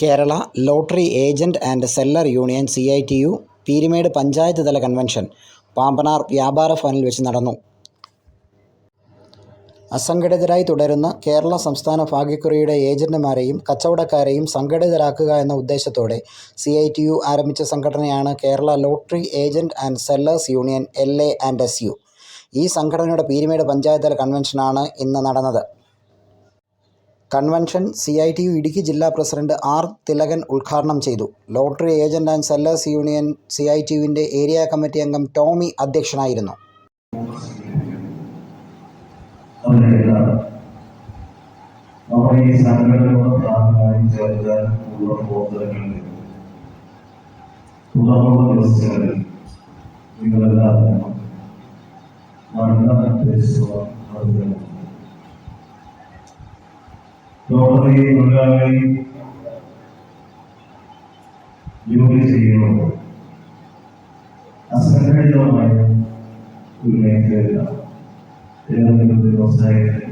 Kerala lottery agent and seller union C I T U Peermade panchayat തല convention Pambanar വ്യാപാര ഭവനിൽ വെച്ച് നടന്നു. അസംഘടിതരായി തുടരുന്ന കേരള സംസ്ഥാന ഭാഗ്യക്കുറിയുടെ ഏജന്റുമാരെയും കച്ചവടക്കാരെയും സംഘടിതരാക്കുക എന്ന ഉദ്ദേശത്തോടെ സി ഐ ടി യു ആരംഭിച്ച സംഘടനയാണ് Kerala lottery agent and sellers union L A and S U. ഈ സംഘടനയുടെ പീരുമേട് പഞ്ചായത്ത് തല കൺവെൻഷനാണ് ഇന്ന് നടന്നത്. Convention C I T U Idukki ജില്ലാ പ്രസിഡന്റ് ആർ തിലകൻ ഉദ്ഘാടനം ചെയ്തു. Lottery agent and sellers union C I T യുവിന്റെ area committee അംഗം ടോമി അധ്യക്ഷനായിരുന്നു. നമ്മുടെ ഈ സംഘടനയുടെ ഭാഗമായി ഉള്ള ലോട്ടറി തൊഴിലാളി ജോലി ചെയ്യുമ്പോൾ അസംഘടിതമായ ഒരു മേഖലയിലാണ്. ഏതെങ്കിലും വ്യവസായത്തിൽ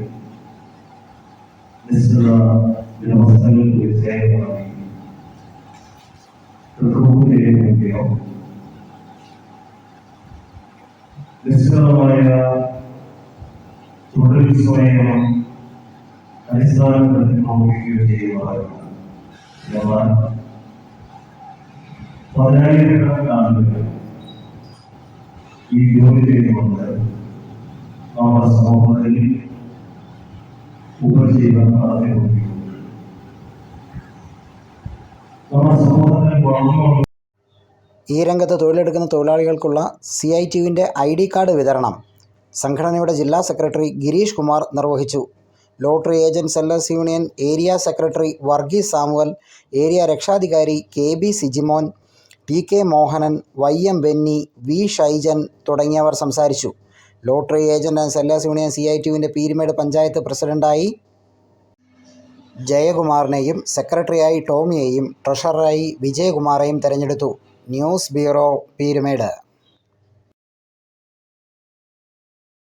നിശ്ചിത വ്യവസ്ഥകൾക്ക് വിധേയമായി റിക്രൂട്ട് ചെയ്യുകയോ നിശ്ചിതമായ തൊഴിൽ സ്വയം അടിസ്ഥാനപ്പെടുത്തി നോക്കുകയോ ചെയ്യുന്നതായിരുന്നു എന്നാൽ പതിനായിരക്കണക്കിന് ആളുകൾ ഈ ജോലി ചെയ്തുകൊണ്ട് നമ്മുടെ സമൂഹത്തിൽ ഉപജീവനം നടത്തിക്കൊണ്ടിരിക്കുന്നു നമ്മുടെ സമൂഹത്തിൽ വളർന്നു ഈ രംഗത്ത് തൊഴിലെടുക്കുന്ന തൊഴിലാളികൾക്കുള്ള സി ഐ ടിയുവിന്റെ ഐ ഡി കാർഡ് വിതരണം സംഘടനയുടെ ജില്ലാ സെക്രട്ടറി ഗിരീഷ് കുമാർ നിർവഹിച്ചു. Lottery agent sellers union area secretary Varghese Samuel area രക്ഷാധികാരി K B Sijimon P K Mohanan Y M Benny V Shaijan തുടങ്ങിയവർ സംസാരിച്ചു. Lottery agent and sellers union C I ടിയുവിന്റെ Peermade panchayat പ്രസിഡന്റായി ജയകുമാറിനെയും സെക്രട്ടറിയായി ടോമിയെയും ട്രഷററായി വിജയകുമാറെയും തെരഞ്ഞെടുത്തു. News bureau Peermade.